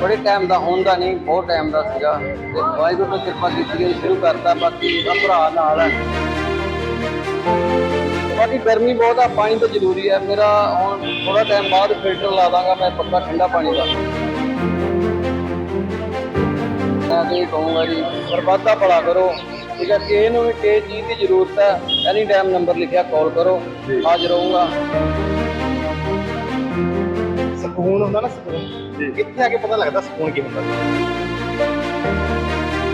ਬੜੇ ਟਾਈਮ ਦਾ ਹੁੰਦਾ ਨਹੀਂ ਬਹੁਤ ਟਾਈਮ ਦਾ ਸੀਗਾ। ਤੇ ਵਾਹਿਗੁਰੂ ਨੇ ਕਿਰਪਾ ਕੀਤੀ ਹੈ ਸ਼ੁਰੂ ਕਰਤਾ ਬਾਕੀ ਆ ਭਰਾ ਨਾਲ ਹੈ। ਬਾਕੀ ਗਰਮੀ ਬਹੁਤ ਆ ਪਾਣੀ ਤਾਂ ਜ਼ਰੂਰੀ ਹੈ ਮੇਰਾ ਹੁਣ ਥੋੜਾ ਟਾਈਮ ਬਾਅਦ ਫਿਲਟਰ ਲਾ ਦਾਂਗਾ ਮੈਂ ਪੱਕਾ ਠੰਡਾ ਪਾਣੀ ਦਾ। ਮੈਂ ਤੇ ਕਹੂੰਗਾ ਜੀ ਬਰਬਾਦਾ ਭਲਾ ਕਰੋ। ਠੀਕ ਹੈ ਕਿ ਇਹਨੂੰ ਵੀ ਕਿਸੇ ਚੀਜ਼ ਦੀ ਜ਼ਰੂਰਤ ਹੈ ਐਨੀ ਟਾਈਮ ਨੰਬਰ ਲਿਖਿਆ ਕਾਲ ਕਰੋ ਹਾਜ਼ਰ ਰਹੂੰਗਾ ਸਕੂਨ ਹੁੰਦਾ ਨਾ ਸਕੂਨ ਇੱਥੇ ਆ ਕੇ ਪਤਾ ਲੱਗਦਾ ਸਕੂਨ ਕੀ ਹੁੰਦਾ।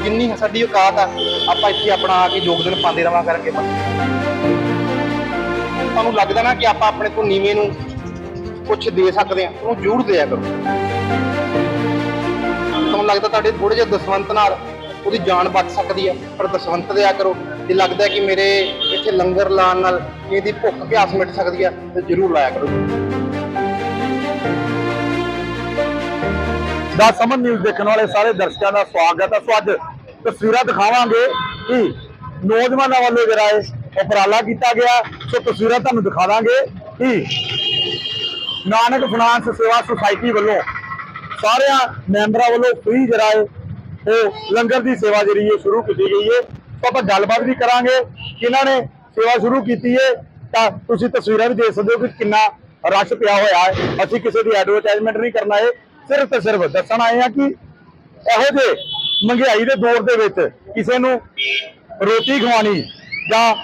ਕਿੰਨੀ ਸਾਡੀ ਔਕਾਤ ਆ ਆਪਾਂ ਇੱਥੇ ਆਪਣਾ ਆ ਕੇ ਯੋਗਦਾਨ ਪਾਉਂਦੇ ਰਵਾਂ ਕਰਕੇ ਤੁਹਾਨੂੰ ਲੱਗਦਾ ਨਾ ਕਿ ਆਪਾਂ ਆਪਣੇ ਤੋਂ ਨੀਵੇਂ ਨੂੰ ਕੁਝ ਦੇ ਸਕਦੇ ਆ ਉਹਨੂੰ ਜ਼ਰੂਰ ਦਿਆ ਕਰੋ। ਤੁਹਾਨੂੰ ਲੱਗਦਾ ਤੁਹਾਡੇ ਥੋੜੇ ਜਿਹੇ ਦਸਵੰਤ ਨਾਲ ਉਹਦੀ ਜਾਨ ਬਚ ਸਕਦੀ ਹੈ ਪਰ ਦਸਵੰਤ ਦਿਆ ਕਰੋ। ਜੇ ਲੱਗਦਾ ਕਿ ਮੇਰੇ ਇੱਥੇ ਲੰਗਰ ਲਾਉਣ ਨਾਲ ਇਹਦੀ ਭੁੱਖ ਪਿਆਸ ਮਿਟ ਸਕਦੀ ਹੈ ਤੇ ਜ਼ਰੂਰ ਲਾਇਆ ਕਰੋ। ਦਾ ਸਮਨ ਨਿਊਜ਼ ਦੇਖਣ ਵਾਲੇ ਸਾਰੇ ਦਰਸ਼ਕਾਂ ਦਾ ਸਵਾਗਤ ਹੈ। ਸੋ ਅੱਜ ਤਸਵੀਰਾਂ ਦਿਖਾਵਾਂਗੇ ਕਿ ਨੌਜਵਾਨਾਂ ਵੱਲੋਂ ਜਿਹੜਾ ਹੈ ਉਪਰਾਲਾ ਕੀਤਾ ਗਿਆ। ਸੋ ਤਸਵੀਰਾਂ ਤੁਹਾਨੂੰ ਦਿਖਾਵਾਂਗੇ ਕਿ ਨਾਨਕ ਫਾਈਨਾਂਸ ਸੇਵਾ ਸੁਸਾਇਟੀ ਵੱਲੋਂ ਸਾਰਿਆਂ ਮੈਂਬਰਾਂ ਵੱਲੋਂ ਫ੍ਰੀ ਜਿਹੜਾ ਹੈ ਉਹ ਲੰਗਰ ਦੀ ਸੇਵਾ ਜਿਹੜੀ ਹੈ ਸ਼ੁਰੂ ਕੀਤੀ ਗਈ ਹੈ। ਸੋ ਆਪਾਂ ਗੱਲਬਾਤ ਵੀ ਕਰਾਂਗੇ ਕਿਹਨਾਂ ਨੇ ਸੇਵਾ ਸ਼ੁਰੂ ਕੀਤੀ ਹੈ। ਤਾਂ ਤੁਸੀਂ ਤਸਵੀਰਾਂ ਵੀ ਦੇਖ ਸਕਦੇ ਹੋ ਕਿ ਕਿੰਨਾ ਰਸ਼ ਪਿਆ ਹੋਇਆ ਹੈ। ਅਸੀਂ ਕਿਸੇ ਦੀ ਐਡਵਰਟਾਈਜ਼ਮੈਂਟ ਨਹੀਂ ਕਰਨਾ ਹੈ। ਸਿਰਫ ਤੇ ਸਿਰਫ ਦੱਸਣ ਆਏ ਆ ਕਿ ਇਹੋ ਜਿਹੇ ਮਹਿੰਗਾਈ ਦੇ ਦੌਰ ਦੇ ਵਿੱਚ ਕਿਸੇ ਨੂੰ ਰੋਟੀ ਖਵਾਣੀ ਜਾਂ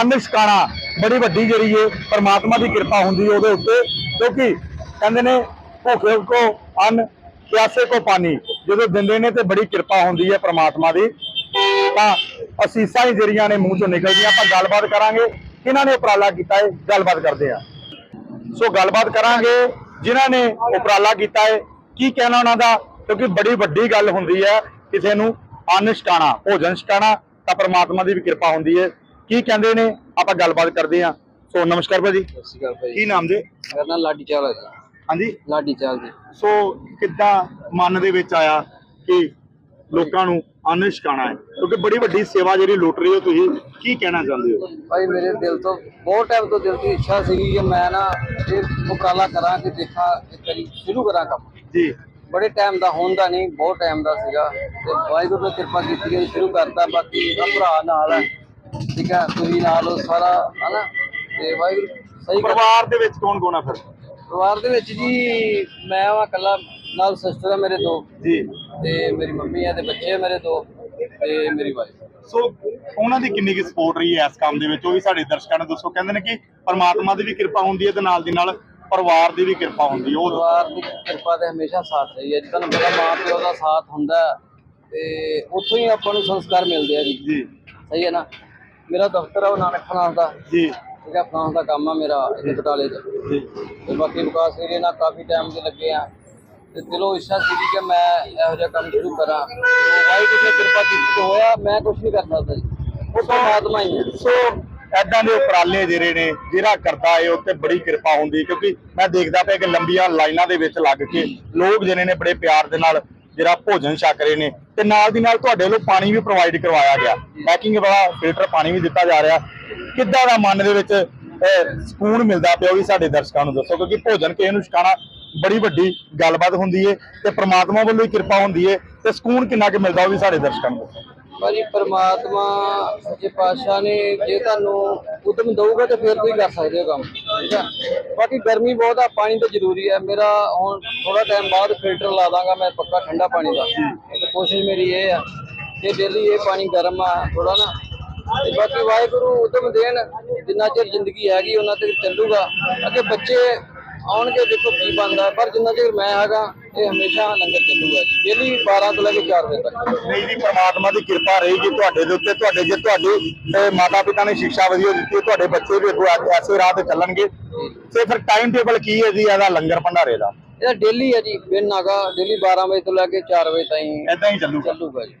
ਅੰਨ ਛਕਾਣਾ ਬੜੀ ਵੱਡੀ ਜਿਹੜੀ ਹੈ ਪਰਮਾਤਮਾ ਦੀ ਕਿਰਪਾ ਹੁੰਦੀ ਹੈ ਉਹਦੇ ਉੱਤੇ, ਕਿਉਂਕਿ ਕਹਿੰਦੇ ਨੇ ਭੁੱਖੇ ਕੋ ਅੰਨ, ਪਿਆਸੇ ਕੋ ਪਾਣੀ। ਜਦੋਂ ਦਿੰਦੇ ਨੇ ਤੇ ਬੜੀ ਕਿਰਪਾ ਹੁੰਦੀ ਹੈ ਪਰਮਾਤਮਾ ਦੀ। ਤਾਂ ਅਸੀਸਾਂ ਹੀ ਜਿਹੜੀਆਂ ਨੇ ਮੂੰਹ ਚੋਂ ਨਿਕਲਦੀਆਂ। ਆਪਾਂ ਗੱਲਬਾਤ ਕਰਾਂਗੇ ਕਿਹਨਾਂ ਨੇ ਉਪਰਾਲਾ ਕੀਤਾ ਹੈ, ਗੱਲਬਾਤ ਕਰਦੇ ਆ ਸੋ ਗੱਲਬਾਤ ਕਰਾਂਗੇ ਜਿਨ੍ਹਾਂ ਨੇ ਉਪਰਾਲਾ ਕੀਤਾ ਹੈ। ਕੀ ਕਹਿਣਾ ਉਹਨਾਂ ਦਾ? ਕਿਉਂਕਿ ਬੜੀ ਵੱਡੀ ਗੱਲ ਹੁੰਦੀ ਹੈ ਕਿਸੇ ਨੂੰ ਅੰਨ ਛਕਾਣਾ ਭੋਜਨ ਛਕਾਣਾ ਤਾਂ ਪ੍ਰਮਾਤਮਾ ਦੀ ਵੀ ਕਿਰਪਾ ਹੁੰਦੀ ਹੈ। ਕੀ ਕਹਿੰਦੇ ਨੇ? ਆਪਾਂ ਗੱਲਬਾਤ ਕਰਦੇ ਹਾਂ। ਸੋ ਨਮਸਕਾਰ ਭਾਜੀ। ਸਤਿ ਸ਼੍ਰੀ ਅਕਾਲ ਭਾਈ ਕੀ ਨਾਮ ਜੀ? ਮੇਰਾ ਨਾਮ ਲਾਡੀ ਚਾਲ ਹੈ ਜੀ। ਹਾਂਜੀ। ਲਾਡੀ ਚਾਲ ਜੀ। ਸੋ ਕਿੱਦਾਂ ਮਨ ਦੇ ਵਿੱਚ ਆਇਆ ਕਿ ਲੋਕਾਂ ਨੂੰ ਅੰਨ ਛਕਾਣਾ ਹੈ। ਕਿਉਂਕਿ ਬੜੀ ਵੱਡੀ ਸੇਵਾ ਜਿਹੜੀ ਲੁੱਟ ਰਹੀ ਹੋ ਤੁਸੀਂ ਕੀ ਕਹਿਣਾ ਚਾਹੁੰਦੇ ਹੋ? ਭਾਈ ਮੇਰੇ ਦਿਲ ਤੋਂ ਬਹੁਤ ਟਾਈਮ ਤੋਂ ਦਿਲ ਦੀ ਇੱਛਾ ਸੀਗੀ ਕਿ ਮੈਂ ਨਾ ਇਹ ਉਪਰਾਲਾ ਕਰਾਂ ਕਿ ਦੇਖਾਂ ਇੱਕ ਵਾਰੀ ਸ਼ੁਰੂ ਕਰਾਂ ਕੰਮ। ਜੀ। ਬੜੇ ਟਾਈਮ ਦਾ ਹੁੰਦਾ ਨਹੀਂ ਬਹੁਤ ਟਾਈਮ ਦਾ ਸੀਗਾ। ਤੇ ਵਾਹਿਗੁਰੂ ਨੇ ਕਿਰਪਾ ਕੀਤੀ ਹੈ ਸ਼ੁਰੂ ਕਰਤਾ ਬਾਕੀ ਆ ਭਰਾ ਨਾਲ ਹੈ। ਠੀਕ ਹੈ ਤੁਸੀਂ ਨਾਲ ਹੋ ਸਾਰਾ ਹਨਾ? ਤੇ ਵਾਹਿਗੁਰੂ ਸਹੀ ਕਰ ਪਰਿਵਾਰ ਦੇ ਵਿੱਚ ਕੌਣ ਕੌਣ ਆ ਫਿਰ? ਪਰਿਵਾਰ ਦੇ ਵਿੱਚ ਜੀ ਮੈਂ ਆ ਇਕੱਲਾ ਨਾਲ ਸਿਸਟਰ ਹੈ ਮੇਰੇ ਦੋ। ਜੀ। ਤੇ ਮੇਰੀ ਮੰਮੀ ਹੈ ਤੇ ਬੱਚੇ ਹੈ ਮੇਰੇ ਦੋ ਤੇ ਮੇਰੀ ਵਾਈਫ ਸੋ ਉਹਨਾਂ ਦੀ ਕਿੰਨੀ ਕੀ ਸਪੋਰਟ ਰਹੀ ਹੈ ਇਸ ਕੰਮ ਦੇ ਵਿੱਚ? ਉਹ ਵੀ ਸਾਡੇ ਦਰਸ਼ਕਾਂ ਨੂੰ ਦੱਸੋ। ਕਹਿੰਦੇ ਨੇ ਕਿ ਪਰਮਾਤਮਾ ਦੀ ਵੀ ਕਿਰਪਾ ਹੁੰਦੀ ਹੈ ਤੇ ਨਾਲ ਦੀ ਨਾਲ ਪਰਿਵਾਰ ਦੀ ਵੀ ਕਿਰਪਾ ਹੁੰਦੀ ਹੈ। ਉਹ ਪਰਿਵਾਰ ਦੀ ਕਿਰਪਾ ਤੇ ਹਮੇਸ਼ਾ ਸਾਥ ਰਹੀ ਹੈ। ਜੀ ਤੁਹਾਨੂੰ ਪਤਾ ਮਾਂ ਪਿਓ ਦਾ ਸਾਥ ਹੁੰਦਾ ਤੇ ਉੱਥੋਂ ਹੀ ਆਪਾਂ ਨੂੰ ਸੰਸਕਾਰ ਮਿਲਦੇ ਆ ਜੀ। ਜੀ। ਸਹੀ ਹੈ ਨਾ? ਮੇਰਾ ਦਫ਼ਤਰ ਆ ਉਹ ਨਾਨਕ ਫਨਾਸ ਦਾ। ਜੀ। ਹੈ ਫਨਾਸ ਦਾ ਕੰਮ ਆ ਮੇਰਾ ਇੱਥੇ ਬਟਾਲੇ 'ਚ ਜੀ। ਤੇ ਬਾਕੀ ਵਿਕਾਸ ਏਰੀਏ ਨਾਲ ਕਾਫੀ ਟਾਈਮ ਦੇ ਲੱਗੇ ਆ। ਤੇ ਦਿਲੋਂ ਇੱਛਾ ਸੀ ਕਿ ਮੈਂ ਇਹੋ ਜਿਹਾ ਕੰਮ ਸ਼ੁਰੂ ਕਰਾਂ। ਵਾਹਿਗੁਰੂ ਨੇ ਕਿਰਪਾ ਕੀਤੀ ਤੇ ਹੋਇਆ, ਮੈਂ ਕੁਝ ਨਹੀਂ ਕਰ ਸਕਦਾ ਜੀ ਉਹ ਪਰਮਾਤਮਾ ਹੀ ਹੈ। ਸੋ ਐਦਾਂ ਦੇ ਉਪਰਾਲੇ ਜਿਹੜੇ ਨੇ, ਜਿਹੜਾ ਕਰਦਾ ਹੈ ਉੱਤੇ ਬੜੀ ਕਿਰਪਾ ਹੁੰਦੀ ਕਿਉਂਕਿ ਮੈਂ ਦੇਖਦਾ ਪਿਆ ਕਿ ਲੰਬੀਆਂ ਲਾਈਨਾਂ ਦੇ ਵਿੱਚ ਲੱਗ ਕੇ ਲੋਕ ਜਿਹੜੇ ਨੇ ਬੜੇ ਪਿਆਰ ਦੇ ਨਾਲ ਜਿਹੜਾ ਭੋਜਨ ਛਕ ਰਹੇ ਨੇ। ਤੇ ਨਾਲ ਦੀ ਨਾਲ ਤੁਹਾਡੇ ਵੱਲੋਂ ਪਾਣੀ ਵੀ ਪ੍ਰੋਵਾਈਡ ਕਰਵਾਇਆ ਗਿਆ। ਪੈਕਿੰਗ ਵਾਲਾ ਫਿਲਟਰ ਪਾਣੀ ਵੀ ਦਿੱਤਾ ਜਾ ਰਿਹਾ। ਕਿੱਦਾਂ ਦਾ ਮਨ ਦੇ ਵਿੱਚ ਸਕੂਨ ਮਿਲਦਾ ਪਿਆ ਉਹ ਵੀ ਸਾਡੇ ਦਰਸ਼ਕਾਂ ਨੂੰ ਦੱਸੋ, ਕਿਉਂਕਿ ਭੋਜਨ ਕਿਸੇ ਨੂੰ ਛਕਾਣਾ ਬੜੀ ਵੱਡੀ ਗੱਲਬਾਤ ਹੁੰਦੀ ਹੈ ਤੇ ਪ੍ਰਮਾਤਮਾ ਵੱਲੋਂ ਹੀ ਕਿਰਪਾ ਹੁੰਦੀ ਹੈ ਤੇ ਸਕੂਨ ਕਿੰਨਾ ਕੁ ਮਿਲਦਾ ਉਹ ਵੀ ਸਾਡੇ ਦਰਸ਼ਕਾਂ ਨੂੰ ਭਾਜੀ, ਪਰਮਾਤਮਾ ਸੱਚੇ ਪਾਤਸ਼ਾਹ ਨੇ ਜੇ ਤੁਹਾਨੂੰ ਉਦਮ ਦਊਗਾ ਤੇ ਫਿਰ ਤੁਸੀਂ ਕਰ ਸਕਦੇ ਹੋ ਕੰਮ, ਠੀਕ ਹੈ ਬਾਕੀ ਗਰਮੀ ਬਹੁਤ ਆ, ਪਾਣੀ ਤਾਂ ਜ਼ਰੂਰੀ ਹੈ ਮੇਰਾ ਹੁਣ ਥੋੜਾ ਟਾਈਮ ਬਾਅਦ ਫਿਲਟਰ ਲਾ ਦਾਂਗਾ ਮੈਂ ਪੱਕਾ ਠੰਡਾ ਪਾਣੀ ਦਾ। ਤੇ ਕੋਸ਼ਿਸ਼ ਮੇਰੀ ਇਹ ਆ ਕਿ ਡੇਲੀ ਇਹ ਪਾਣੀ ਗਰਮ ਆ ਥੋੜਾ ਨਾ। ਤੇ ਬਾਕੀ ਵਾਹਿਗੁਰੂ ਉਦਮ ਦੇਣ, ਜਿੰਨਾ ਚਿਰ ਜ਼ਿੰਦਗੀ ਹੈਗੀ, ਉਹਨਾਂ ਚਿਰ ਚੱਲੂਗਾ। ਅੱਗੇ ਬੱਚੇ ਆਉਣਗੇ ਦੇਖੋ ਕੀ ਬਣਦਾ। ਪਰ ਜਿੰਨਾ ਚਿਰ ਮੈਂ ਹੈਗਾ ਇਹ ਹਮੇਸ਼ਾ ਲੰਗਰ ਚੱਲੂਗਾ ਜੀ। ਡੇਲੀ 12 ਤੋਂ ਲੈ ਕੇ 4 ਵਜੇ ਤੱਕ। ਨਹੀਂ ਜੀ ਪਰਮਾਤਮਾ ਦੀ ਕਿਰਪਾ ਰਹੇਗੀ ਤੁਹਾਡੇ ਦੇ ਉੱਤੇ। ਤੁਹਾਡੇ ਜੇ ਤੁਹਾਡੇ ਮਾਤਾ ਪਿਤਾ ਨੇ ਸਿੱਖਿਆ ਵਧੀਆ ਦਿੱਤੀ ਤੁਹਾਡੇ ਬੱਚੇ ਵੀ ਅੱਗੋਂ ਐਸੇ ਰਾਹ ਤੇ ਚੱਲਣਗੇ। ਤੇ ਫਿਰ ਟਾਈਮ ਟੇਬਲ ਕੀ ਹੈ ਜੀ ਇਹਦਾ ਲੰਗਰ ਭੰਡਾਰੇ ਦਾ? ਇਹਦਾ ਡੇਲੀ ਹੈ ਜੀ ਬਿਨ ਹੈਗਾ ਡੇਲੀ 12 ਵਜੇ ਤੋਂ ਲੈ ਕੇ 4 ਵਜੇ ਤਾਈਂ ਐਦਾਂ ਹੀ ਚੱਲੂਗਾ। ਚੱਲੂਗਾ ਜੀ।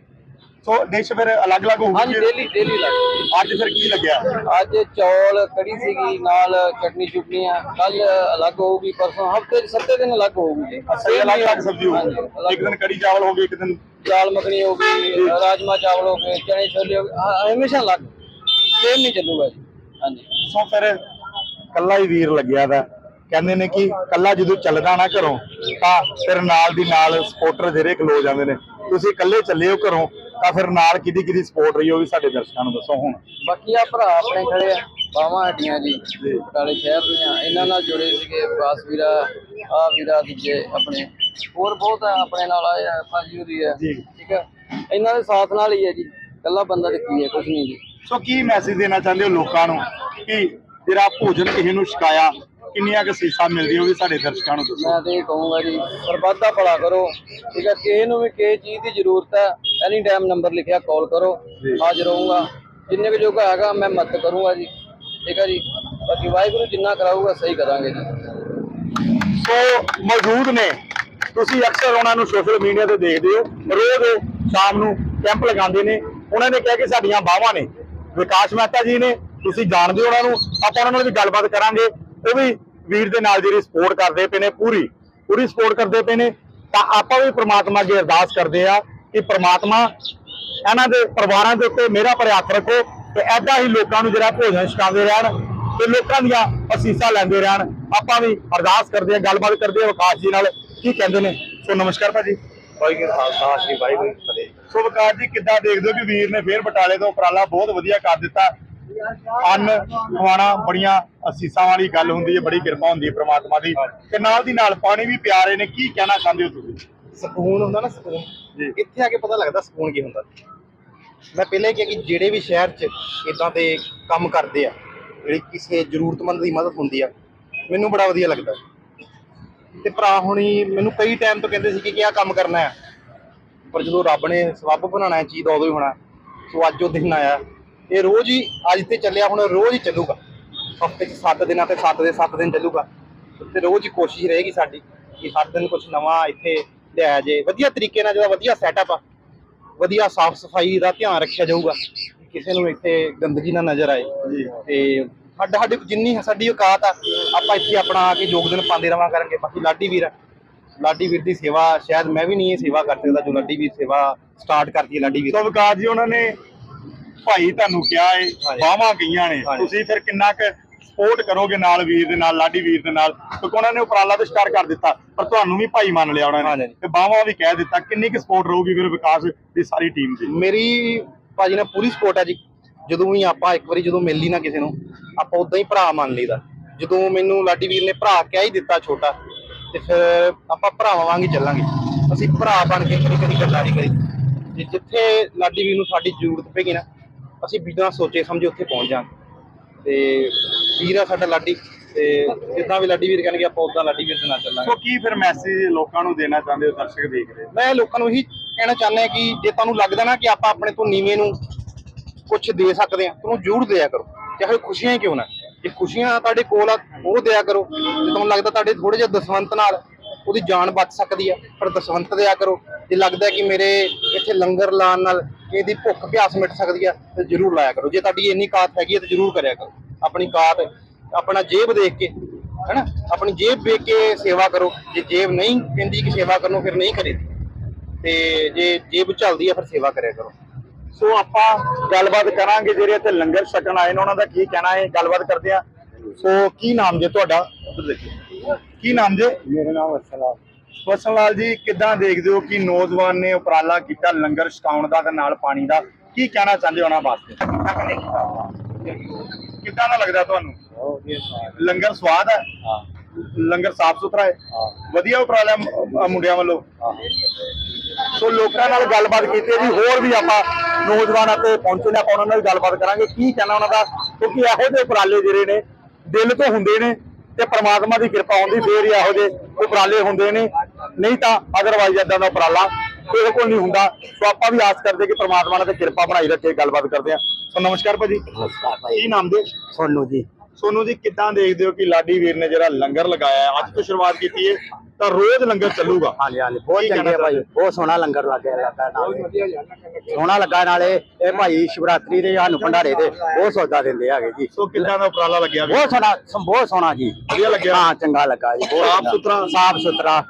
ਸੋ ਡਿਸ਼ ਫਿਰ ਅਲੱਗ-ਅਲੱਗ ਹਾਂਜੀ ਹੋਊਗੀ ਡੇਲੀ ਡੇਲੀ ਲੱਗਦੀ ਅੱਜ ਫਿਰ ਕੀ ਲੱਗਿਆ? ਅੱਜ ਚੌਲ ਕੜੀ ਸੀਗੀ ਨਾਲ ਚਟਨੀ ਚੁਟਨੀਆਂ ਕੱਲ ਅਲੱਗ ਹੋਊਗੀ ਪਰਸੋਂ ਹਫ਼ਤੇ ਸੱਤੇ ਦਿਨ ਅਲੱਗ ਹੋਊਗੀ ਜੀ। ਸਹੀ ਅਲੱਗ-ਅਲੱਗ ਸਬਜ਼ੀ ਹਾਂਜੀ, ਹੋਊਗੀ ਅਲੱਗ ਇੱਕ ਦਿਨ ਕੜੀ ਚਾਵਲ ਹੋ ਗਏ ਇੱਕ ਦਿਨ ਦਾਲ ਮੱਖਣੀ ਹੋਊਗੀ ਰਾਜਮਾ ਚਾਵਲ ਹੋ ਗਏ ਚਣੇ ਛੋਲੇ ਹੋ ਗਏ ਹਾਂ, ਹਮੇਸ਼ਾ ਅਲੱਗ। ਸੇਮ ਨਹੀਂ ਚੱਲੂਗਾ ਜੀ। ਹਾਂਜੀ। ਸੋ ਫਿਰ ਕੱਲਾ ਹੀ ਵੀਰ ਲੱਗਿਆ ਦਾ। ਕਹਿੰਦੇ ਨੇ ਕਿ ਕੱਲਾ ਜਦੋਂ ਚੱਲਦਾ ਨਾ ਘਰੋਂ ਤਾਂ ਫਿਰ ਨਾਲ ਦੀ ਨਾਲ ਸਪੋਰਟਰ ਜਿਹੜੇ ਖਲੋ ਜਾਂਦੇ ਨੇ। ਤੁਸੀਂ ਇਕੱਲੇ ਚੱਲੇ ਹੋ ਘਰੋਂ ਤਾਂ ਫਿਰ ਨਾਲ ਕਿਹਦੀ ਕਿਹਦੀ ਸਪੋਰਟ ਰਹੀ ਉਹ ਵੀ ਸਾਡੇ ਦਰਸ਼ਕਾਂ ਨੂੰ ਦੱਸੋ ਹੁਣ। ਬਾਕੀ ਆ ਭਰਾ ਆਪਣੇ ਖੜੇ ਆ ਬਾਵਾਂ ਹੱਡੀਆਂ ਜੀ ਬਟਾਲੇ ਸ਼ਹਿਰ ਦੀਆਂ। ਇਹਨਾਂ ਨਾਲ ਜੁੜੇ ਸੀਗੇ ਬਾਸ ਵੀਰਾ ਆ ਵੀਰਾ ਦੂਜੇ ਆਪਣੇ। ਹੋਰ ਬਹੁਤ ਆ ਆਪਣੇ ਨਾਲ ਆ ਭਾਜੀ ਹੋਰੀ ਆ। ਠੀਕ ਆ? ਇਹਨਾਂ ਦੇ ਸਾਥ ਨਾਲ ਹੀ ਹੈ ਜੀ। ਕੱਲਾ ਬੰਦਾ ਤੇ ਕੀ ਹੈ ਕੁਝ ਨਹੀਂ ਜੀ। ਸੋ ਕੀ ਮੈਸੇਜ ਦੇਣਾ ਚਾਹੁੰਦੇ ਹੋ ਲੋਕਾਂ ਨੂੰ? ਕਿ ਜਿਹੜਾ ਭੋਜਨ ਕਿਸੇ ਨੂੰ ਛਕਾਇਆ ਕਿੰਨੀਆਂ ਕੁ ਸੀਸਾਂ ਮਿਲਦੀਆਂ ਉਹ ਵੀ ਸਾਡੇ ਦਰਸ਼ਕਾਂ ਨੂੰ ਦੱਸੋ। ਮੈਂ ਤੇ ਇਹ ਕਹੂੰਗਾ ਜੀ ਸਰਬੱਤ ਦਾ ਭਲਾ ਕਰੋ। ਠੀਕ ਹੈ ਕਿਸੇ ਨੂੰ ਵੀ ਕਿਸੇ ਚੀਜ਼ ਦੀ ਜ਼ਰੂਰਤ ਹੈ ਐਨੀ ਟਾਈਮ ਨੰਬਰ ਲਿਖਿਆ ਕਾਲ ਕਰੋ। ਹਾਜ਼ਰ ਰਹੂੰਗਾ। ਜਿੰਨੇ ਕੁ ਜੋਗਾ ਹੈਗਾ ਮੈਂ ਮਦਦ ਕਰੂੰਗਾ ਜੀ। ਠੀਕ ਹੈ ਜੀ ਬਾਕੀ ਵਾਹਿਗੁਰੂ ਜਿੰਨਾ ਕਰਾਊਗਾ ਸਹੀ ਕਰਾਂਗੇ ਜੀ। ਸੋ ਮੌਜੂਦ ਨੇ। ਤੁਸੀਂ ਅਕਸਰ ਉਹਨਾਂ ਨੂੰ ਸੋਸ਼ਲ ਮੀਡੀਆ ਤੇ ਦੇਖਦੇ ਹੋ। ਰੋਜ਼ ਸ਼ਾਮ ਨੂੰ ਕੈਂਪ ਲਗਾਉਂਦੇ ਨੇ। ਉਹਨਾਂ ਨੇ ਕਿਹਾ ਕਿ ਸਾਡੀਆਂ ਬਾਹਾਂ ਨੇ। ਵਿਕਾਸ ਮਹਿਤਾ ਜੀ ਨੇ। ਤੁਸੀਂ ਜਾਣਦੇ ਹੋ ਉਹਨਾਂ ਨੂੰ। ਆਪਾਂ ਉਹਨਾਂ ਨਾਲ ਵੀ ਗੱਲਬਾਤ ਕਰਾਂਗੇ। ਉਹ ਵੀ ਵੀਰ ਦੇ ਨਾਲ ਜਿਹੜੀ ਸਪੋਰਟ ਕਰਦੇ ਪਏ ਨੇ ਪੂਰੀ ਪੂਰੀ ਸਪੋਰਟ ਕਰਦੇ ਪਏ ਨੇ ਤਾਂ ਆਪਾਂ ਵੀ ਪ੍ਰਮਾਤਮਾ ਅੱਗੇ ਅਰਦਾਸ ਕਰਦੇ ਆ ਕਿ ਪ੍ਰਮਾਤਮਾ ਇਹਨਾਂ ਦੇ ਪਰਿਵਾਰਾਂ ਦੇ ਉੱਤੇ ਮੇਰਾ ਪਰ ਹੱਥ ਰੱਖੋ ਤੇ ਐਦਾਂ ਹੀ ਲੋਕਾਂ ਨੂੰ ਜਿਹੜਾ ਭੋਜਨ ਛਕਾਉਂਦੇ ਰਹਿਣ ਤੇ ਲੋਕਾਂ ਦੀਆਂ ਅਸੀਸਾਂ ਲੈਂਦੇ ਰਹਿਣ। ਆਪਾਂ ਵੀ ਅਰਦਾਸ ਕਰਦੇ ਆ ਗੱਲਬਾਤ ਕਰਦੇ ਆ ਵਿਕਾਸ ਜੀ ਨਾਲ ਕੀ ਕਹਿੰਦੇ ਨੇ? ਸੋ ਨਮਸਕਾਰ ਭਾਜੀ। ਵਾਹਿਗੁਰੂ ਖਾਲਸਾ ਸ੍ਰੀ ਵਾਹਿਗੁਰੂ ਜੀ ਫਤਿਹ। ਸੋ ਵਿਕਾਸ ਜੀ ਕਿੱਦਾਂ ਦੇਖਦੇ ਹੋ ਕਿ ਵੀਰ ਨੇ ਫੇਰ ਬਟਾਲੇ ਤੋਂ ਉਪਰਾਲਾ ਬਹੁਤ ਵਧੀਆ ਕਰ ਦਿੱਤਾ? ਅੰਨ ਖਵਾਣਾ ਬੜੀਆਂ ਅਸੀਸਾਂ ਵਾਲੀ ਗੱਲ ਹੁੰਦੀ ਹੈ ਬੜੀ ਕਿਰਪਾ ਹੁੰਦੀ ਹੈ ਪ੍ਰਮਾਤਮਾ ਦੀ। ਤੇ ਨਾਲ ਦੀ ਨਾਲ ਪਾਣੀ ਵੀ ਪਿਆਰੇ ਨੇ ਕੀ ਕਹਿਣਾ ਚਾਹੁੰਦੇ ਹੋ ਤੁਸੀਂ? ਸਕੂਨ ਹੁੰਦਾ ਨਾ ਸਕੂਨ। ਜੀ। ਇੱਥੇ ਆ ਕੇ ਪਤਾ ਲੱਗਦਾ ਸਕੂਨ ਕੀ ਹੁੰਦਾ। ਮੈਂ ਪਹਿਲੇ ਕਿਹਾ ਕਿ ਜਿਹੜੇ ਵੀ ਸ਼ਹਿਰ 'ਚ ਇਦਾਂ ਦੇ ਕੰਮ ਕਰਦੇ ਆ ਜਿਹੜੀ ਕਿਸੇ ਜ਼ਰੂਰਤਮੰਦ ਦੀ ਮਦਦ ਹੁੰਦੀ ਆ ਮੈਨੂੰ ਬੜਾ ਵਧੀਆ ਲੱਗਦਾ। ਤੇ ਭਰਾ ਹੁਣੀ ਮੈਨੂੰ ਕਈ ਟਾਈਮ ਤੋਂ ਕਹਿੰਦੇ ਸੀ ਕਿ ਆਹ ਕੰਮ ਕਰਨਾ ਹੈ ਪਰ ਜਦੋਂ ਰੱਬ ਨੇ ਸਬੱਬ ਬਣਾਉਣਾ ਹੈ ਚੀਜ਼ ਉਦੋਂ ਹੀ ਹੋਣਾ। ਸੋ ਅੱਜ ਉਹ ਦਿਨ ਆਇਆ। ਇਹ ਰੋਜ਼ ਹੀ ਅੱਜ ਤੇ ਚੱਲਿਆ ਹੁਣ ਰੋਜ਼ ਹੀ ਚੱਲੂਗਾ। ਹਫ਼ਤੇ 'ਚ 7 ਦਿਨਾਂ ਤੇ 7 ਦੇ 7 ਦਿਨ ਚੱਲੂਗਾ। ਤੇ ਰੋਜ਼ ਹੀ ਕੋਸ਼ਿਸ਼ ਰਹੇਗੀ ਸਾਡੀ ਕਿ ਹਰ ਦਿਨ ਕੁਝ ਨਵਾਂ ਇੱਥੇ ਲਿਆਇਆ ਜੇ ਵਧੀਆ ਤਰੀਕੇ ਨਾਲ ਜਿਹੜਾ ਵਧੀਆ ਸੈਟਅਪ ਆ ਵਧੀਆ ਸਾਫ਼ ਸਫ਼ਾਈ ਦਾ ਧਿਆਨ ਰੱਖਿਆ ਜਾਊਗਾ ਕਿਸੇ ਨੂੰ ਇੱਥੇ ਗੰਦਗੀ ਨਾ ਨਜ਼ਰ ਆਏ। ਤੇ ਸਾਡਾ ਸਾਡੇ ਜਿੰਨੀ ਸਾਡੀ ਔਕਾਤ ਆ ਆਪਾਂ ਇੱਥੇ ਆਪਣਾ ਆ ਕੇ ਯੋਗਦਾਨ ਪਾਉਂਦੇ ਰਵਾਂ ਕਰਾਂਗੇ ਬਾਕੀ ਲਾਡੀ ਵੀਰ। ਲਾਡੀ ਵੀਰ ਦੀ ਸੇਵਾ ਸ਼ਾਇਦ ਮੈਂ ਵੀ ਨਹੀਂ ਇਹ ਸੇਵਾ ਕਰ ਸਕਦਾ ਜੋ ਲਾਡੀ ਵੀਰ ਸੇਵਾ ਸਟਾਰਟ ਕਰਤੀ ਹੈ ਲਾਡੀ ਵੀਰ। ਸੋ ਵਿਕਾਸ ਜੀ ਉਹਨਾਂ ਨੇ ਭਾਈ ਤੁਹਾਨੂੰ ਕਿਹਾ ਏ। ਬਾਹਾਂ ਗਈਆਂ ਨੇ। ਤੁਸੀਂ ਫਿਰ ਕਿੰਨਾ ਕੁ ਸਪੋਰਟ ਕਰੋਗੇ ਨਾਲ ਵੀਰ ਦੇ ਨਾਲ ਲਾਡੀ ਵੀਰ ਦੇ ਨਾਲ? ਕਿਉਂਕਿ ਉਹਨਾਂ ਨੇ ਉਪਰਾਲਾ ਤੇ ਸਟਾਰਟ ਕਰ ਦਿੱਤਾ ਪਰ ਤੁਹਾਨੂੰ ਵੀ ਭਾਈ ਮੰਨ ਲਿਆ ਉਹਨਾਂ ਨੇ। ਤੇ ਬਾਹਾਂ ਵੀ ਕਹਿ ਦਿੱਤਾ ਕਿੰਨੀ ਕੁ ਸਪੋਰਟ ਰਹੂਗੀ ਫਿਰ ਵਿਕਾਸ ਦੀ ਸਾਰੀ ਟੀਮ ਦੀ? ਮੇਰੀ ਭਾਜੀ ਨਾਲ ਪੂਰੀ ਸਪੋਰਟ ਹੈ ਜੀ। ਜਦੋਂ ਵੀ ਆਪਾਂ ਇੱਕ ਵਾਰੀ ਜਦੋਂ ਮਿਲ ਲਈ ਨਾ ਕਿਸੇ ਨੂੰ ਆਪਾਂ ਉਦਾਂ ਹੀ ਭਰਾ ਮੰਨ ਲਈਦਾ। ਜਦੋਂ ਮੈਨੂੰ ਲਾਡੀ ਵੀਰ ਨੇ ਭਰਾ ਕਹਿ ਹੀ ਦਿੱਤਾ ਛੋਟਾ ਤੇ ਫਿਰ ਆਪਾਂ ਭਰਾਵਾਂ ਵਾਂਗ ਹੀ ਚੱਲਾਂਗੇ। ਅਸੀਂ ਭਰਾ ਬਣ ਕੇ ਕਦੀ ਕਦੀ ਗੱਲਾਂ ਨਹੀਂ ਕਰੀ ਜਿੱਥੇ ਲਾਡੀ ਵੀਰ ਨੂੰ ਸਾਡੀ ਜ਼ਰੂਰਤ ਪੈਗੀ ਨਾ ਅਸੀਂ ਬਿਨਾਂ ਸੋਚੇ ਸਮਝੇ ਉੱਥੇ ਪਹੁੰਚ ਜਾਾਂਗੇ ਤੇ ਵੀਰ ਆ ਸਾਡਾ ਲਾਡੀ ਤੇ ਜਿੱਦਾਂ ਵੀ ਲਾਡੀ ਵੀਰ ਕਹਿਣਗੇ ਆਪਾਂ ਉਦਾਂ ਲਾਡੀ ਵੀਰ ਦੇ ਨਾਲ ਚੱਲਾਂਗੇ। ਸੋ ਕੀ ਫਿਰ ਮੈਸੇਜ ਲੋਕਾਂ ਨੂੰ ਦੇਣਾ ਚਾਹੁੰਦੇ ਹੋ ਦਰਸ਼ਕ ਦੇਖ ਰਹੇ? ਮੈਂ ਲੋਕਾਂ ਨੂੰ ਇਹੀ ਕਹਿਣਾ ਚਾਹੁੰਦਾ ਕਿ ਜੇ ਤੁਹਾਨੂੰ ਲੱਗਦਾ ਨਾ ਕਿ ਆਪਾਂ ਆਪਣੇ ਤੋਂ ਨੀਵੇਂ ਨੂੰ ਕੁਝ ਦੇ ਸਕਦੇ ਆ ਤੁਹਾਨੂੰ ਜ਼ਰੂਰ ਦਿਆ ਕਰੋ। ਚਾਹੇ ਖੁਸ਼ੀਆਂ ਹੀ ਕਿਉਂ ਨਾ? ਜੇ ਖੁਸ਼ੀਆਂ ਤੁਹਾਡੇ ਕੋਲ ਆ ਉਹ ਦਿਆ ਕਰੋ। ਜੇ ਤੁਹਾਨੂੰ ਲੱਗਦਾ ਤੁਹਾਡੇ ਥੋੜੇ ਜਿਹਾ ਦਸਵੰਤ ਨਾਲ ਉਹਦੀ ਜਾਨ ਬਚ ਸਕਦੀ ਆ ਪਰ ਦਸਵੰਤ ਦਿਆ ਕਰੋ। ਜੇ ਲੱਗਦਾ ਕਿ ਮੇਰੇ ਇੱਥੇ ਲੰਗਰ ਲਾਉਣ ਨਾਲ ਇਹਦੀ ਭੁੱਖ ਪਿਆਸ ਮਿਟ ਸਕਦੀ ਆ ਤੇ ਜ਼ਰੂਰ ਲਾਇਆ ਕਰੋ। ਜੇ ਤੁਹਾਡੀ ਇੰਨੀ ਕਾਤ ਹੈਗੀ ਤੇ ਜ਼ਰੂਰ ਕਰਿਆ ਕਰੋ। ਆਪਣੀ ਕਾਤ ਆਪਣਾ ਜੇਬ ਦੇਖ ਕੇ ਹੈਨਾ? ਆਪਣੀ ਜੇਬ ਵੇਖ ਕੇ ਸੇਵਾ ਕਰੋ। ਜੇ ਜੇਬ ਨਹੀਂ ਕਹਿੰਦੀ ਕਿ ਸੇਵਾ ਕਰਨੋਂ ਫਿਰ ਨਹੀਂ ਕਰੀ। ਤੇ ਜੇ ਜੇਬ ਚੱਲਦੀ ਆ ਫਿਰ ਸੇਵਾ ਕਰਿਆ ਕਰੋ। ਸੋ ਆਪਾਂ ਗੱਲਬਾਤ ਕਰਾਂਗੇ ਜਿਹੜੇ ਇੱਥੇ ਲੰਗਰ ਛਕਣ ਆਏ ਨੇ ਉਹਨਾਂ ਦਾ ਕੀ ਕਹਿਣਾ ਹੈ? ਗੱਲਬਾਤ ਕਰਦੇ ਆ। ਸੋ ਕੀ ਨਾਮ ਜੇ ਤੁਹਾਡਾ? ਉੱਧਰ ਦੇਖੋ। ਕੀ ਨਾਮ ਜੇ? ਮੇਰਾ ਨਾਮ ਅਸਲਾ ਵਸਨ ਲਾਲ ਜੀ ਕਿੱਦਾਂ ਦੇਖਦੇ ਹੋ ਕਿ ਨੌਜਵਾਨ ਨੇ ਉਪਰਾਲਾ ਕੀਤਾ ਲੰਗਰ ਛਕਾਉਣ ਦਾ ਤੇ ਨਾਲ ਪਾਣੀ ਦਾ? ਕੀ ਕਹਿਣਾ ਚਾਹੁੰਦੇ ਹੋ ਉਹਨਾਂ ਵਾਸਤੇ? ਕਿੱਦਾਂ ਦਾ ਲੱਗਦਾ ਤੁਹਾਨੂੰ? ਲੰਗਰ ਸਵਾਦ ਹੈ? ਲੰਗਰ ਸਾਫ਼ ਸੁਥਰਾ ਹੈ? ਵਧੀਆ ਉਪਰਾਲਾ ਮੁੰਡਿਆਂ ਵੱਲੋਂ? ਸੋ ਲੋਕਾਂ ਨਾਲ ਗੱਲਬਾਤ ਕੀਤੀ ਜੀ ਹੋਰ ਵੀ ਆਪਾਂ ਨੌਜਵਾਨਾਂ ਤੇ ਪਹੁੰਚੇ ਨੇ ਆਪਾਂ ਉਹਨਾਂ ਨਾਲ ਵੀ ਗੱਲਬਾਤ ਕਰਾਂਗੇ। ਕੀ ਕਹਿਣਾ ਉਹਨਾਂ ਦਾ? ਕਿਉਂਕਿ ਇਹੋ ਜਿਹੇ ਉਪਰਾਲੇ ਜਿਹੜੇ ਨੇ ਦਿਲ ਤੋਂ ਹੁੰਦੇ ਨੇ ਤੇ ਪ੍ਰਮਾਤਮਾ ਦੀ ਕਿਰਪਾ ਹੁੰਦੀ ਫੇਰ ਇਹੋ ਜਿਹੇ ਉਪਰਾਲੇ ਹੁੰਦੇ ਨੇ। ਨਹੀਂ ਤਾਂ ਅਦਰਵਾਈਜ਼ ਏਦਾਂ ਦਾ ਉਪਰਾਲਾ ਕਿਸੇ ਕੋਲ ਨਹੀਂ ਹੁੰਦਾ ਸੋ ਆਪਾਂ ਵੀ ਆਸ ਕਰਦੇ ਕਿ ਪ੍ਰਮਾਤਮਾ ਨੇ ਤੇ ਕਿਰਪਾ ਬਣਾਈ ਰੱਖੇ ਗੱਲਬਾਤ ਕਰਦੇ ਆ ਸੋ ਨਮਸਕਾਰ ਭਾਜੀ। ਨਮਸਕਾਰ ਕੀ ਨਾਮ ਦੇ ਸੋਨੂ ਜੀ। ਸੋਨੂੰ ਜੀ ਕਿੱਦਾਂ ਦੇਖਦੇ ਹੋ ਕਿ ਲਾਡੀ ਵੀਰ ਨੇ ਜਿਹੜਾ ਲੰਗਰ ਲਗਾਇਆ ਹੈ ਅੱਜ ਤੋਂ ਸ਼ੁਰੂਆਤ ਕੀਤੀ ਹੈ ਤਾਂ ਰੋਜ਼ ਲੰਗਰ ਚੱਲੂਗਾ? ਹਾਂਜੀ ਹਾਂਜੀ ਬਹੁਤ ਚੰਗੇ ਭਾਈ? ਬਹੁਤ ਸੋਹਣਾ ਲੰਗਰ ਲੱਗਿਆ ਲੱਗਾ ਨਾਲੇ। ਸੋਹਣਾ ਲੱਗਾ ਨਾਲੇ ਇਹ ਭਾਈ ਸ਼ਿਵਰਾਤਰੀ ਦੇ ਸਾਨੂੰ ਭੰਡਾਰੇ ਦੇ ਬਹੁਤ ਸੌਦਾ ਦਿੰਦੇ ਹੈਗੇ ਜੀ। ਸੋ ਕਿੱਦਾਂ ਦਾ ਉਪਰਾਲਾ ਲੱਗਿਆ? ਬਹੁਤ ਸੋਹਣਾ ਬਹੁਤ ਸੋਹਣਾ ਜੀ। ਵਧੀਆ ਲੱਗਿਆ? ਹਾਂ ਚੰਗਾ ਲੱਗਾ ਜੀ ਬਹੁਤ ਸਾਫ਼। ਸੁਥਰਾ? ਸਾਫ਼ ਸੁਥਰਾ।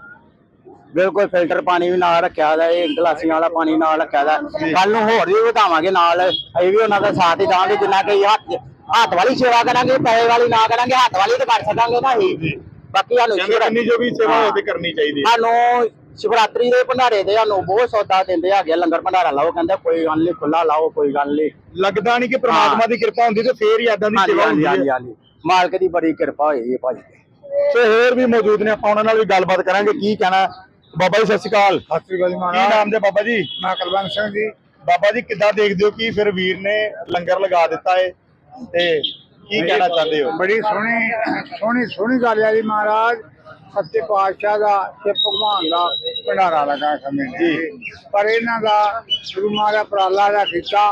ਬਿਲਕੁਲ ਫਿਲਟਰ ਪਾਣੀ ਵੀ ਨਾਲ ਰੱਖਿਆ ਦਾ ਇਹ ਗਲਾਸੀਆਂ ਵਾਲਾ ਪਾਣੀ ਨਾਲ ਰੱਖਿਆ ਦਾ। ਕੱਲ ਨੂੰ ਹੋਰ ਵੀ ਵਧਾਵਾਂਗੇ ਨਾਲ ਅਸੀਂ ਵੀ ਉਹਨਾਂ ਦਾ ਸਾਥ ਹੀ ਦਾਂਗੇ ਜਿੰਨਾ ਕਿ ਹੱਥ ਹੱਥ ਵਾਲੀ ਸੇਵਾ ਕਰਾਂਗੇ ਪੈਸੇ ਵਾਲੀ ਨਾ ਕਰਾਂਗੇ ਹੱਥ ਵਾਲੀ ਤਾਂ ਕਰ ਸਕਾਂਗੇ ਨਾ ਅਸੀਂ। ਬਾਕੀ ਸਾਨੂੰ ਕਿੰਨੀ ਜੋ ਵੀ ਸੇਵਾ ਹੋਵੇ ਕਰਨੀ ਚਾਹੀਦੀ ਹੈ। ਸਾਨੂੰ ਸ਼ਿਵਰਾਤਰੀ ਦੇ ਭੰਡਾਰੇ ਦੇ ਸਾਨੂੰ ਬਹੁਤ ਸੌਦਾ ਦਿੰਦੇ ਹੈਗੇ ਲੰਗਰ ਭੰਡਾਰਾ ਲਾਓ ਕਹਿੰਦੇ ਕੋਈ ਗੱਲ ਨਹੀਂ ਖੁੱਲਾ ਲਾਓ ਕੋਈ ਗੱਲ ਨਹੀਂ ਲੱਗਦਾ ਨਹੀਂ ਕਿ ਪ੍ਰਮਾਤਮਾ ਦੀ ਕਿਰਪਾ ਹੁੰਦੀ ਤੇ ਫੇਰ ਹੀ ਏਦਾਂ ਦੀ ਸੇਵਾ ਹੁੰਦੀ ਹੈ। ਮਾਲਕ ਦੀ ਬੜੀ ਕਿਰਪਾ ਹੋਈ ਹੈ ਭਾਜੀ। ਸੋ ਹੋਰ ਵੀ ਮੌਜੂਦ ਨੇ ਆਪਾਂ ਉਹਨਾਂ ਨਾਲ ਵੀ ਗੱਲਬਾਤ ਕਰਾਂਗੇ ਕੀ ਕਹਿਣਾ ਬਾਬਾ ਜੀ ਸਤਿ ਸ਼੍ਰੀ ਅਕਾਲ। ਸਤਿ ਸ੍ਰੀ ਅਕਾਲ ਜੀ ਕੀ ਨਾਮ ਦੇ ਬਾਬਾ ਜੀ? ਮੈਂ ਕੁਲਵੰਤ ਸਿੰਘ ਜੀ। ਬਾਬਾ ਜੀ ਕਿੱਦਾਂ ਦੇਖਦੇ ਹੋ ਕਿ ਫਿਰ ਵੀਰ ਨੇ ਲੰਗਰ ਲਗਾ ਦਿੱਤਾ ਹੈ ਤੇ ਕੀ ਕਹਿਣਾ ਚਾਹੁੰਦੇ ਹੋ? ਬੜੀ ਸੋਹਣੀ ਸੋਹਣੀ ਸੋਹਣੀ ਗੱਲ ਹੈ ਜੀ ਮਹਾਰਾਜ। ਸੱਚੇ ਪਾਤਸ਼ਾਹ ਦਾ ਤੇ ਭਗਵਾਨ ਦਾ ਭੰਡਾਰਾ ਲਗਾ ਸਮੇਂ। ਜੀ। ਪਰ ਇਹਨਾਂ ਦਾ ਗੁਰੂ ਮਹਾਰਾਜ ਪ੍ਰਾਲਾ ਦਾ ਕੀਤਾ।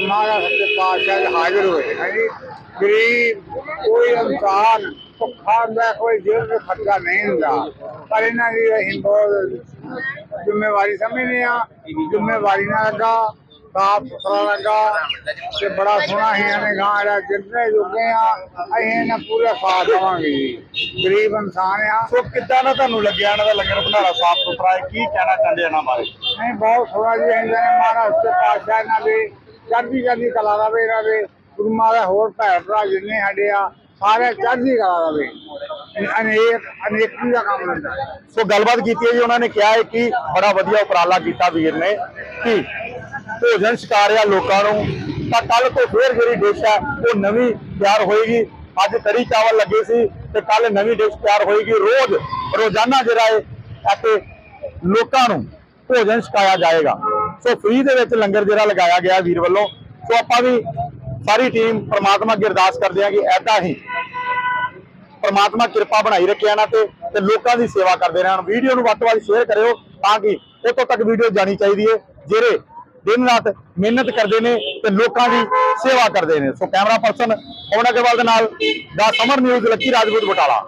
ਮਹਾਰਾਜ ਸੱਚੇ ਪਾਤਸ਼ਾਹ ਹਾਜ਼ਰ ਹੋਏ। ਹੈ ਜੀ? ਗਰੀਬ ਕੋਈ ਇਨਸਾਨ ਭੁੱਖਾ ਹੁੰਦਾ ਕੋਈ ਜੇਬ ਤੇ ਖਰਚਾ ਨਹੀਂ ਹੁੰਦਾ। ਪਰ ਇਹਨਾਂ ਦੀ ਅਸੀਂ ਬਹੁਤ ਜ਼ਿੰਮੇਵਾਰੀ ਸਮਝਦੇ ਆ ਜ਼ਿੰਮੇਵਾਰੀ ਨਾਲ ਲੱਗਾ ਸਾਫ਼ ਸੁਥਰਾ ਲੱਗਾ ਤੇ ਬੜਾ ਸੋਹਣਾ ਹੀ ਇਹਨੇ ਗਾਂ ਜਿਹੜਾ ਜਿੰਨੇ ਜੋਗੇ ਆ ਅਸੀਂ ਇਹਨਾਂ ਪੂਰਾ ਸਾਥ ਦੇਵਾਂਗੇ। ਜੀ ਗਰੀਬ ਇਨਸਾਨ ਆ। ਸੋ ਕਿੱਦਾਂ ਦਾ ਤੁਹਾਨੂੰ ਲੱਗਿਆ ਇਹਨਾਂ ਦਾ ਲੰਗਰ ਭੰਡਾਰਾ ਸਾਫ਼ ਸੁਥਰਾ ਹੈ? ਕੀ ਕਹਿਣਾ ਚਾਹੁੰਦੇ ਇਹਨਾਂ ਬਾਰੇ? ਨਹੀਂ ਬਹੁਤ ਸੋਹਣਾ ਜੀ ਇਹਨਾਂ ਨੇ ਮਹਾਰਾਜ ਤੇ ਪਾਤਸ਼ਾਹ ਇਹਨਾਂ ਦੇ ਚੜ੍ਹਦੀ ਚੜ੍ਹਦੀ ਕਲਾ ਦਾ ਇਹਨਾਂ ਦੇ ਗੁਰੂ ਮਹਾਰਾਜ ਹੋਰ ਭੈਣ ਭਰਾ ਜਿੰਨੇ ਸਾਡੇ ਆ ਸਾਰੇ ਚੜ੍ਹਦੀ ਕਲਾ ਦਾ ਅਨੇਕ, ਅਨੇਕੀ ਦਾ ਕੰਮ ਲੈਂਦਾ ਸੋ ਗੱਲਬਾਤ ਕੀਤੀ ਹੈ ਜੀ, ਉਹਨਾਂ ਨੇ ਕਿਹਾ ਹੈ ਕਿ ਬੜਾ ਵਧੀਆ ਉਪਰਾਲਾ ਕੀਤਾ ਵੀਰ ਨੇ ਕਿ ਭੋਜਨ ਛਕਾਰਿਆ ਲੋਕਾਂ ਨੂੰ। ਤਾਂ ਕੱਲ ਤੋਂ ਫੇਰ ਜਿਹੜੀ ਡਿਸ਼ ਹੈ, ਉਹ ਨਵੀਂ ਤਿਆਰ ਹੋਏਗੀ। ਅੱਜ ਕੜੀ ਚਾਵਲ ਲੱਗੇ ਸੀ ਤੇ ਕੱਲ ਨਵੀਂ ਡਿਸ਼ ਤਿਆਰ ਹੋਏਗੀ। ਰੋਜ਼ ਰੋਜ਼ਾਨਾ ਜਿਹੜਾ ਹੈ ਅਤੇ ਲੋਕਾਂ ਨੂੰ ਭੋਜਨ ਛਕਾਇਆ ਜਾਏਗਾ। ਸੋ ਫ੍ਰੀ ਦੇ ਵਿੱਚ ਲੰਗਰ ਜਿਹੜਾ ਲਗਾਇਆ ਗਿਆ ਵੀਰ ਵੱਲੋਂ। ਸੋ ਆਪਾਂ ਵੀ ਸਾਰੀ ਟੀਮ ਪ੍ਰਮਾਤਮਾ ਅੱਗੇ ਅਰਦਾਸ ਕਰਦੇ ਆ ਕਿ ਐਦਾਂ ਹੀ ਪਰਮਾਤਮਾ ਕਿਰਪਾ ਬਣਾਈ ਰੱਖਿਆ ਨਾ ਤੇ ਤੇ ਲੋਕਾਂ ਦੀ ਸੇਵਾ ਕਰਦੇ ਰਹਿਣ। ਵੀਡੀਓ ਨੂੰ ਵੱਧ ਤੋਂ ਵੱਧ ਸ਼ੇਅਰ ਕਰਿਓ ਤਾਂ ਕਿ ਉਤੋਂ ਤੱਕ ਵੀਡੀਓ ਜਾਣੀ ਚਾਹੀਦੀ ਹੈ, ਜਿਹੜੇ ਦਿਨ ਰਾਤ ਮਿਹਨਤ ਕਰਦੇ ਨੇ ਤੇ ਲੋਕਾਂ ਦੀ ਸੇਵਾ ਕਰਦੇ ਨੇ। So camera person Pawan Agarwal ਦੇ ਨਾਲ ਦਾ ਸਮਰ ਨਿਊਜ਼, ਲੱਕੀ ਰਾਜਪੂਤ ਬਟਾਲਾ।